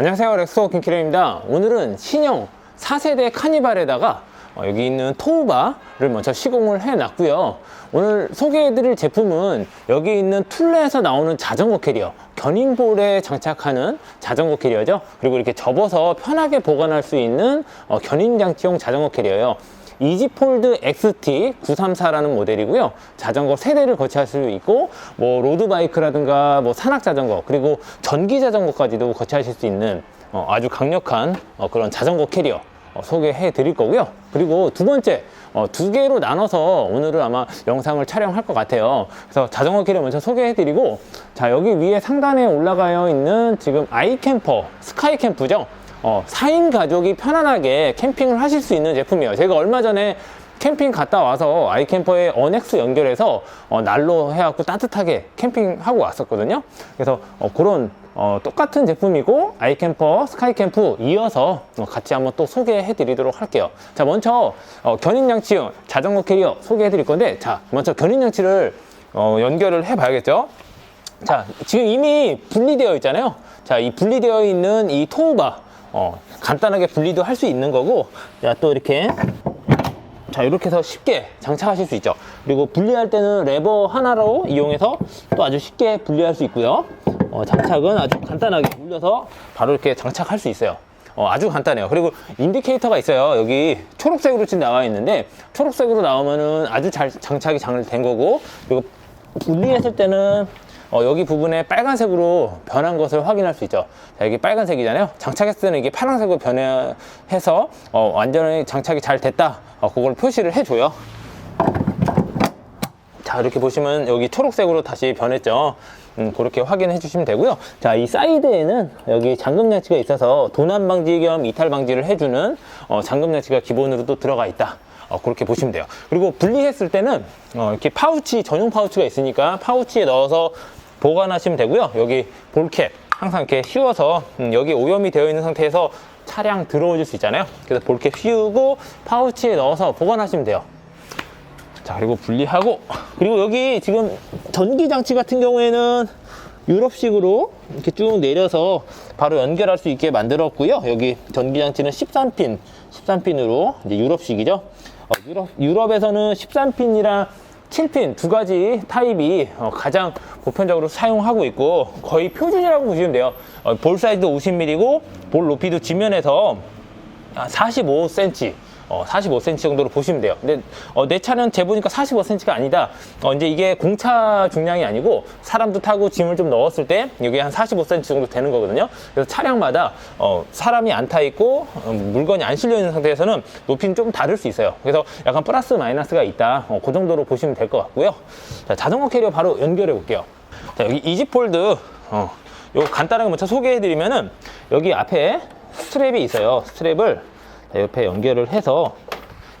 안녕하세요. 렉소 킹키레입니다. 오늘은 신형 4세대 카니발에다가 어, 여기 있는 토우바를 먼저 시공을 해 놨고요. 오늘 소개해 드릴 제품은 여기 있는 툴레에서 나오는 자전거 캐리어 견인볼에 장착하는 자전거 캐리어죠. 그리고 이렇게 접어서 편하게 보관할 수 있는 어, 견인 장치용 자전거 캐리어예요 이지폴드 XT 934라는 모델이고요. 자전거 세대를 거치할 수 있고, 뭐, 로드바이크라든가, 뭐, 산악자전거, 그리고 전기자전거까지도 거치하실 수 있는 어, 아주 강력한 어, 그런 자전거 캐리어 어, 소개해 드릴 거고요. 그리고 두 번째, 어, 두 개로 나눠서 오늘은 아마 영상을 촬영할 것 같아요. 그래서 자전거 캐리어 먼저 소개해 드리고, 자, 여기 위에 상단에 올라가어 있는 지금 아이캠퍼, 스카이 캠프죠. 어, 4인 가족이 편안하게 캠핑을 하실 수 있는 제품이에요. 제가 얼마 전에 캠핑 갔다 와서 아이캠퍼에 어넥스 연결해서 어, 난로 해갖고 따뜻하게 캠핑하고 왔었거든요. 그래서 어, 그런 어, 똑같은 제품이고 아이캠퍼, 스카이캠프 이어서 어, 같이 한번 또 소개해 드리도록 할게요. 자, 먼저 어, 견인장치용 자전거 캐리어 소개해 드릴 건데 자, 먼저 견인장치를 어, 연결을 해 봐야겠죠. 자, 지금 이미 분리되어 있잖아요. 자, 이 분리되어 있는 이 토우바, 어, 간단하게 분리도 할 수 있는 거고, 자, 또 이렇게, 자, 이렇게 해서 쉽게 장착하실 수 있죠. 그리고 분리할 때는 레버 하나로 이용해서 또 아주 쉽게 분리할 수 있고요. 어, 장착은 아주 간단하게 올려서 바로 이렇게 장착할 수 있어요. 어, 아주 간단해요. 그리고 인디케이터가 있어요. 여기 초록색으로 지금 나와 있는데, 초록색으로 나오면은 아주 잘 장착이 잘 된 거고, 그리고 분리했을 때는 어, 여기 부분에 빨간색으로 변한 것을 확인할 수 있죠. 자, 여기 빨간색이잖아요. 장착했을 때는 이게 파란색으로 변해서 어, 완전히 장착이 잘 됐다. 어, 그걸 표시를 해줘요. 자, 이렇게 보시면 여기 초록색으로 다시 변했죠. 음, 그렇게 확인해 주시면 되고요. 자, 이 사이드에는 여기 잠금 장치가 있어서 도난 방지 겸 이탈 방지를 해주는 어, 잠금 장치가 기본으로 또 들어가 있다. 어, 그렇게 보시면 돼요. 그리고 분리했을 때는 어, 이렇게 파우치 전용 파우치가 있으니까 파우치에 넣어서 보관하시면 되고요. 여기 볼캡 항상 이렇게 씌워서 음, 여기 오염이 되어 있는 상태에서 차량 들어오실 수 있잖아요. 그래서 볼캡 씌우고 파우치에 넣어서 보관하시면 돼요. 자 그리고 분리하고 그리고 여기 지금 전기 장치 같은 경우에는 유럽식으로 이렇게 쭉 내려서 바로 연결할 수 있게 만들었고요. 여기 전기 장치는 13핀, 13핀으로 이제 유럽식이죠. 어, 유럽, 유럽에서는 13핀이랑 7핀 두 가지 타입이 어, 가장 보편적으로 사용하고 있고 거의 표준이라고 보시면 돼요. 어, 볼 사이즈도 50mm고 볼 높이도 지면에서 45cm. 어, 45cm 정도로 보시면 돼요. 근데 어, 내 차는 재보니까 45cm가 아니다. 어, 이제 이게 공차 중량이 아니고 사람도 타고 짐을 좀 넣었을 때 여기 한 45cm 정도 되는 거거든요. 그래서 차량마다 어, 사람이 안 타 있고 어, 물건이 안 실려 있는 상태에서는 높이는 좀 다를 수 있어요. 그래서 약간 플러스 마이너스가 있다. 어, 그 정도로 보시면 될 것 같고요. 자, 자전거 캐리어 바로 연결해 볼게요. 자, 여기 이지폴드 어, 요 간단하게 먼저 소개해 드리면은 여기 앞에 스트랩이 있어요. 스트랩을 자, 옆에 연결을 해서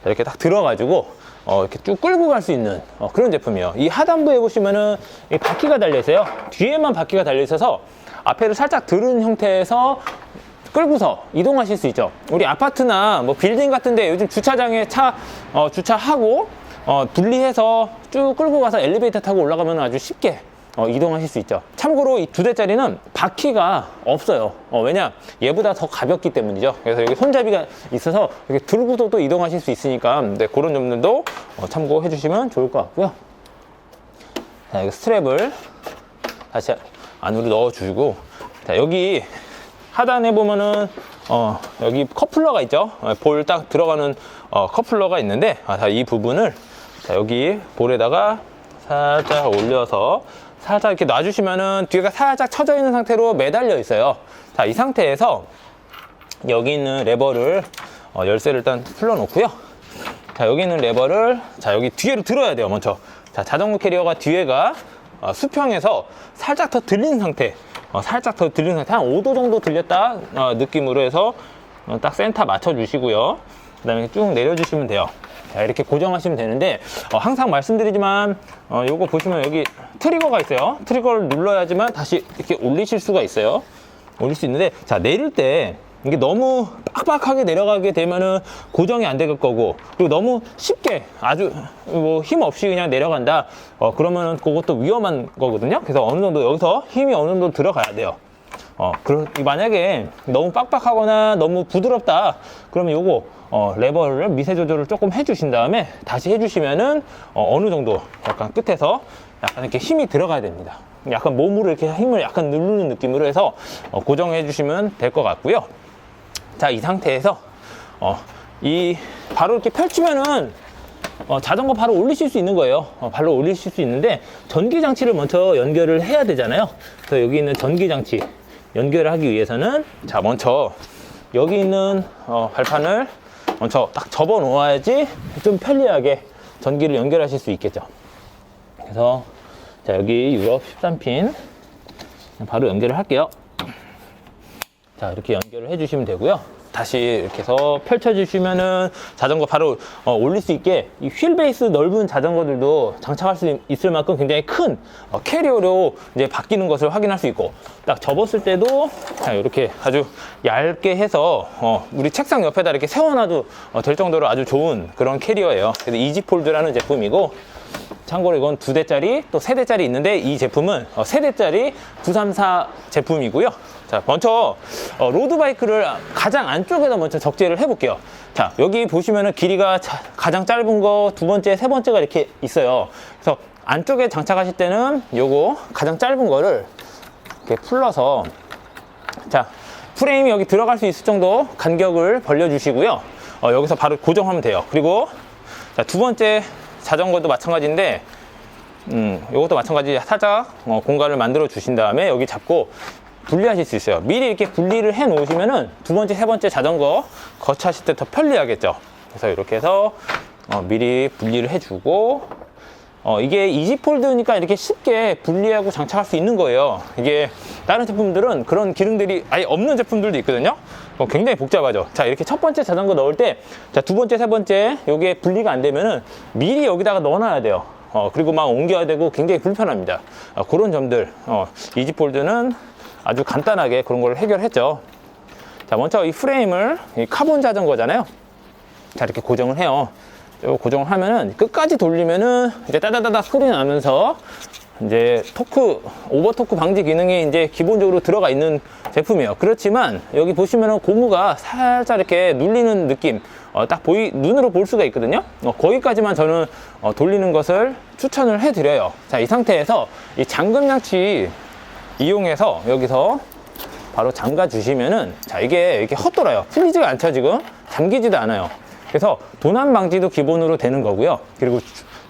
자, 이렇게 딱 들어가지고 어, 이렇게 쭉 끌고 갈 수 있는 어, 그런 제품이에요. 이 하단부에 보시면은 이 바퀴가 달려 있어요. 뒤에만 바퀴가 달려 있어서 앞에를 살짝 들은 형태에서 끌고서 이동하실 수 있죠. 우리 아파트나 뭐 빌딩 같은데 요즘 주차장에 차 어, 주차하고 어, 분리해서 쭉 끌고 가서 엘리베이터 타고 올라가면 아주 쉽게 어, 이동하실 수 있죠. 참고로 이 두 대짜리는 바퀴가 없어요. 어, 왜냐? 얘보다 더 가볍기 때문이죠. 그래서 여기 손잡이가 있어서 이렇게 들고도 또 이동하실 수 있으니까 네, 그런 점들도 어, 참고해 주시면 좋을 것 같고요. 자, 여기 스트랩을 다시 안으로 넣어 주고 자, 여기 하단에 보면은 어, 여기 커플러가 있죠. 어, 볼딱 들어가는 어, 커플러가 있는데 아, 자, 이 부분을 자, 여기 볼에다가 살짝 올려서 살짝 이렇게 놔주시면은 뒤가 살짝 쳐져 있는 상태로 매달려 있어요. 자, 이 상태에서 여기 있는 레버를 어, 열쇠를 일단 풀러 놓고요. 자, 여기 있는 레버를 자, 여기 뒤에로 들어야 돼요, 먼저. 자, 자전거 캐리어가 뒤에가 어, 수평에서 살짝 더 들린 상태. 어, 살짝 더 들린 상태. 한 5도 정도 들렸다 어, 느낌으로 해서 어, 딱 센터 맞춰 주시고요. 그 다음에 쭉 내려 주시면 돼요. 자, 이렇게 고정하시면 되는데, 어, 항상 말씀드리지만, 어, 요거 보시면 여기 트리거가 있어요. 트리거를 눌러야지만 다시 이렇게 올리실 수가 있어요. 올릴 수 있는데, 자, 내릴 때, 이게 너무 빡빡하게 내려가게 되면은 고정이 안 될 거고, 그리고 너무 쉽게 아주 뭐 힘 없이 그냥 내려간다. 어, 그러면은 그것도 위험한 거거든요. 그래서 어느 정도 여기서 힘이 어느 정도 들어가야 돼요. 어, 그런, 만약에 너무 빡빡하거나 너무 부드럽다. 그러면 요거, 어, 레버를 미세 조절을 조금 해주신 다음에 다시 해주시면은, 어, 어느 정도 약간 끝에서 약간 이렇게 힘이 들어가야 됩니다. 약간 몸으로 이렇게 힘을 약간 누르는 느낌으로 해서 어, 고정해 주시면 될 것 같고요. 자, 이 상태에서, 어, 이, 바로 이렇게 펼치면은 어, 자전거 바로 올리실 수 있는 거예요. 어, 바로 올리실 수 있는데 전기 장치를 먼저 연결을 해야 되잖아요. 그래서 여기 있는 전기 장치 연결을 하기 위해서는 자 먼저 여기 있는 어, 발판을 먼저 딱 접어 놓아야지 좀 편리하게 전기를 연결하실 수 있겠죠. 그래서 자 여기 유럽 13핀 바로 연결을 할게요. 자 이렇게 연결을 해 주시면 되고요. 다시 이렇게 해서 펼쳐주시면은 자전거 바로 어, 올릴 수 있게 이 휠 베이스 넓은 자전거들도 장착할 수 있을 만큼 굉장히 큰 어, 캐리어로 이제 바뀌는 것을 확인할 수 있고 딱 접었을 때도 자, 이렇게 아주 얇게 해서 어, 우리 책상 옆에다 이렇게 세워놔도 어, 될 정도로 아주 좋은 그런 캐리어예요. 그래서 이지폴드라는 제품이고 참고로 이건 두 대짜리 또 세 대짜리 있는데 이 제품은 어, 세 대짜리 934 제품이고요. 자, 먼저 어, 로드바이크를 가장 안쪽에다 먼저 적재를 해볼게요. 자, 여기 보시면은 길이가 자- 가장 짧은 거 두 번째, 세 번째가 이렇게 있어요. 그래서 안쪽에 장착하실 때는 요거 가장 짧은 거를 이렇게 풀러서 자, 프레임이 여기 들어갈 수 있을 정도 간격을 벌려주시고요. 어, 여기서 바로 고정하면 돼요. 그리고 자, 두 번째 자전거도 마찬가지인데, 음, 이것도 마찬가지 살짝 어, 공간을 만들어 주신 다음에 여기 잡고 분리하실 수 있어요. 미리 이렇게 분리를 해 놓으시면은 두 번째, 세 번째 자전거 거치하실 때 더 편리하겠죠. 그래서 이렇게 해서 어, 미리 분리를 해주고 어, 이게 이지폴드니까 이렇게 쉽게 분리하고 장착할 수 있는 거예요. 이게 다른 제품들은 그런 기능들이 아예 없는 제품들도 있거든요. 어, 굉장히 복잡하죠. 자, 이렇게 첫 번째 자전거 넣을 때, 자, 두 번째, 세 번째, 요게 분리가 안 되면은 미리 여기다가 넣어놔야 돼요. 어, 그리고 막 옮겨야 되고 굉장히 불편합니다. 어, 그런 점들, 어, 이지폴드는 아주 간단하게 그런 걸 해결했죠. 자, 먼저 이 프레임을, 이 카본 자전거잖아요. 자, 이렇게 고정을 해요. 요 고정을 하면은 끝까지 돌리면은 이제 따다다다 소리 나면서 이제 토크, 오버 토크 방지 기능이 이제 기본적으로 들어가 있는 제품이에요. 그렇지만 여기 보시면은 고무가 살짝 이렇게 눌리는 느낌, 어, 딱 보이, 눈으로 볼 수가 있거든요. 어, 거기까지만 저는 어, 돌리는 것을 추천을 해드려요. 자, 이 상태에서 이 잠금 장치 이용해서 여기서 바로 잠가 주시면은 자 이게 이렇게 헛돌아요 풀리지가 않죠 지금 잠기지도 않아요 그래서 도난 방지도 기본으로 되는 거고요 그리고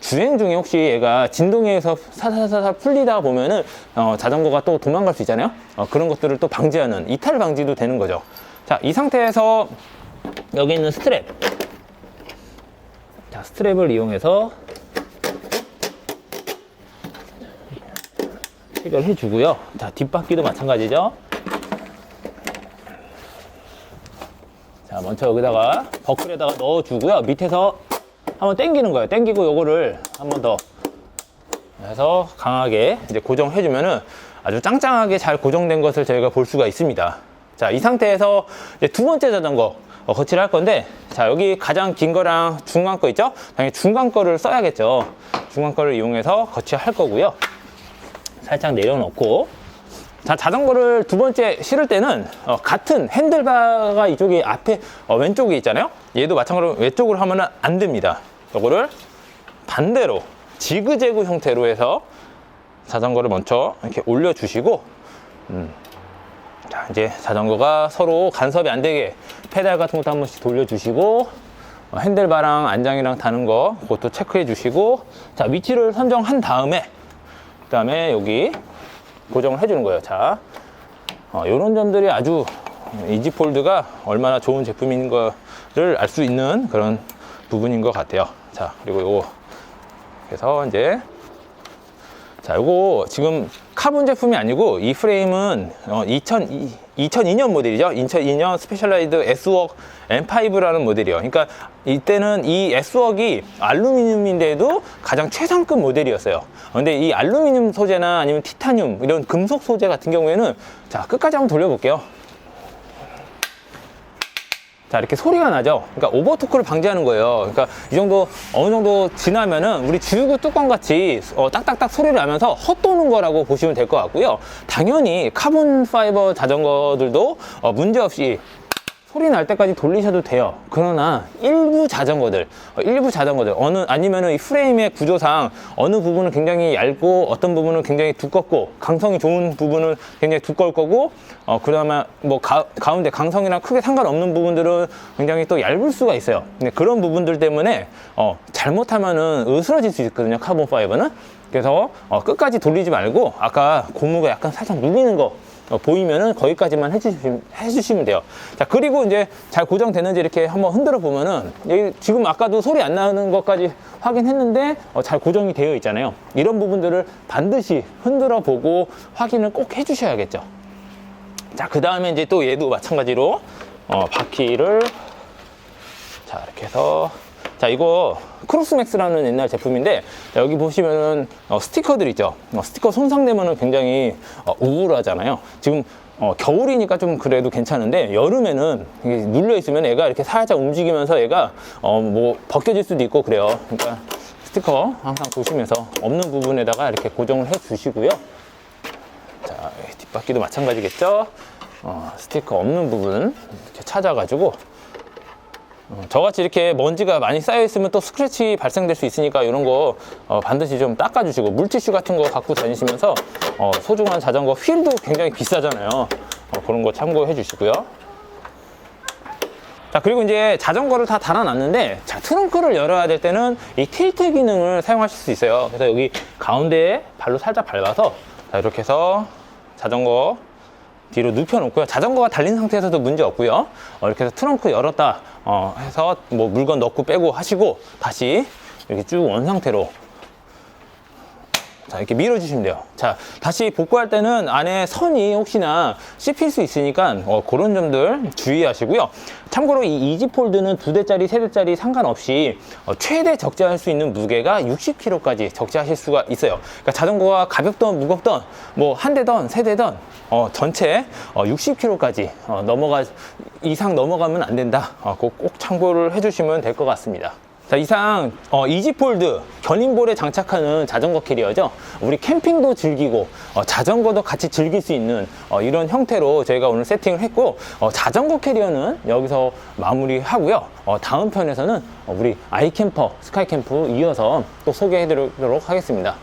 주- 주행 중에 혹시 얘가 진동에서 사사사사 풀리다 보면은 어, 자전거가 또 도망갈 수 있잖아요? 어, 그런 것들을 또 방지하는 이탈 방지도 되는 거죠. 자 이 상태에서 여기 있는 스트랩. 자 스트랩을 이용해서 해결해 주고요. 자 뒷바퀴도 마찬가지죠? 자, 먼저 여기다가 버클에다가 넣어 주고요. 밑에서 한번 당기는 거예요. 당기고 요거를 한번 더 해서 강하게 이제 고정해주면은 아주 짱짱하게 잘 고정된 것을 저희가 볼 수가 있습니다. 자, 이 상태에서 두 번째 자전거 어, 거치를 할 건데, 자, 여기 가장 긴 거랑 중간 거 있죠? 당연히 중간 거를 써야겠죠. 중간 거를 이용해서 거치할 거고요. 살짝 내려놓고, 자, 자전거를 두 번째 실을 때는 어, 같은 핸들바가 이쪽에 앞에 어, 왼쪽에 있잖아요. 얘도 마찬가지로 왼쪽으로 하면 안 됩니다. 이거를 반대로 지그재그 형태로 해서 자전거를 먼저 이렇게 올려주시고, 음, 자 이제 자전거가 서로 간섭이 안 되게 페달 같은 것도 한 번씩 돌려주시고 어, 핸들바랑 안장이랑 다는 거 그것도 체크해 주시고, 자 위치를 선정한 다음에 그 다음에 여기 고정을 해주는 거예요. 자, 이런 점들이 아주 이지폴드가 얼마나 좋은 제품인 거를 알 수 있는 그런 부분인 것 같아요. 자, 그리고 요거 그래서 이제 자, 요거 지금 카본 제품이 아니고 이 프레임은 어, 2002, 2002년 모델이죠. 2002년 스페셜라이드 S웍 M5라는 모델이에요. 그러니까 이때는 이 S웍이 알루미늄인데도 가장 최상급 모델이었어요. 근데 이 알루미늄 소재나 아니면 티타늄 이런 금속 소재 같은 경우에는 자, 끝까지 한번 돌려볼게요. 자 이렇게 소리가 나죠. 그러니까 오버토크를 방지하는 거예요. 그러니까 이 정도 어느 정도 지나면은 우리 주유구 뚜껑 같이 어, 딱딱딱 소리를 나면서 헛도는 거라고 보시면 될 것 같고요. 당연히 카본 파이버 자전거들도 어, 문제 없이 소리 날 때까지 돌리셔도 돼요. 그러나 일부 자전거들, 어, 일부 자전거들 어느 아니면은 이 프레임의 구조상 어느 부분은 굉장히 얇고 어떤 부분은 굉장히 두껍고 강성이 좋은 부분은 굉장히 두꺼울 거고 어 그다음에 뭐 가, 가운데 강성이랑 크게 상관없는 부분들은 굉장히 또 얇을 수가 있어요. 근데 그런 부분들 때문에 어 잘못하면은 으스러질 수 있거든요. 카본 파이버는. 그래서 어, 끝까지 돌리지 말고 아까 고무가 약간 살짝 눌리는 거 어, 보이면은 거기까지만 해주시면, 해주시면 돼요. 자, 그리고 이제 잘 고정되는지 이렇게 한번 흔들어 보면은, 여기 지금 아까도 소리 안 나는 것까지 확인했는데, 어, 잘 고정이 되어 있잖아요. 이런 부분들을 반드시 흔들어 보고 확인을 꼭 해주셔야겠죠. 자, 그 다음에 이제 또 얘도 마찬가지로, 어, 바퀴를, 자, 이렇게 해서, 자, 이거 크로스맥스라는 옛날 제품인데 자, 여기 보시면은 어, 스티커들 있죠. 어, 스티커 손상되면은 굉장히 어, 우울하잖아요. 지금 어, 겨울이니까 좀 그래도 괜찮은데 여름에는 눌려 있으면 애가 이렇게 살짝 움직이면서 얘가 어, 뭐 벗겨질 수도 있고 그래요. 그러니까 스티커 항상 보시면서 없는 부분에다가 이렇게 고정을 해 주시고요. 자, 이 뒷바퀴도 마찬가지겠죠. 어, 스티커 없는 부분 이렇게 찾아가지고 어, 저같이 이렇게 먼지가 많이 쌓여 있으면 또 스크래치 발생될 수 있으니까 이런 거 어, 반드시 좀 닦아주시고 물티슈 같은 거 갖고 다니시면서 어, 소중한 자전거 휠도 굉장히 비싸잖아요. 어, 그런 거 참고해 주시고요. 자 그리고 이제 자전거를 다 달아놨는데 자 트렁크를 열어야 될 때는 이 틸트 기능을 사용하실 수 있어요. 그래서 여기 가운데에 발로 살짝 밟아서 자 이렇게 해서 자전거 뒤로 눕혀놓고요. 자전거가 달린 상태에서도 문제 없고요. 어, 이렇게 해서 트렁크 열었다 어, 해서 뭐 물건 넣고 빼고 하시고 다시 이렇게 쭉원 상태로 자 이렇게 밀어주시면 돼요. 자 다시 복구할 때는 안에 선이 혹시나 씹힐 수 있으니까 어, 그런 점들 주의하시고요. 참고로 이 이지폴드는 두 대짜리, 세 대짜리 상관없이 어, 최대 적재할 수 있는 무게가 60kg까지 적재하실 수가 있어요. 그러니까 자전거가 가볍던 무겁던 뭐 한 대던 세 대던 어, 전체 어, 60kg까지 어, 넘어가 이상 넘어가면 안 된다. 어, 꼭 참고를 해주시면 될 것 같습니다. 자, 이상 어, 이지폴드 견인볼에 장착하는 자전거 캐리어죠. 우리 캠핑도 즐기고 어, 자전거도 같이 즐길 수 있는 어, 이런 형태로 저희가 오늘 세팅을 했고 어, 자전거 캐리어는 여기서 마무리하고요. 어, 다음 편에서는 어, 우리 아이캠퍼, 스카이캠프 이어서 또 소개해 드리도록 하겠습니다.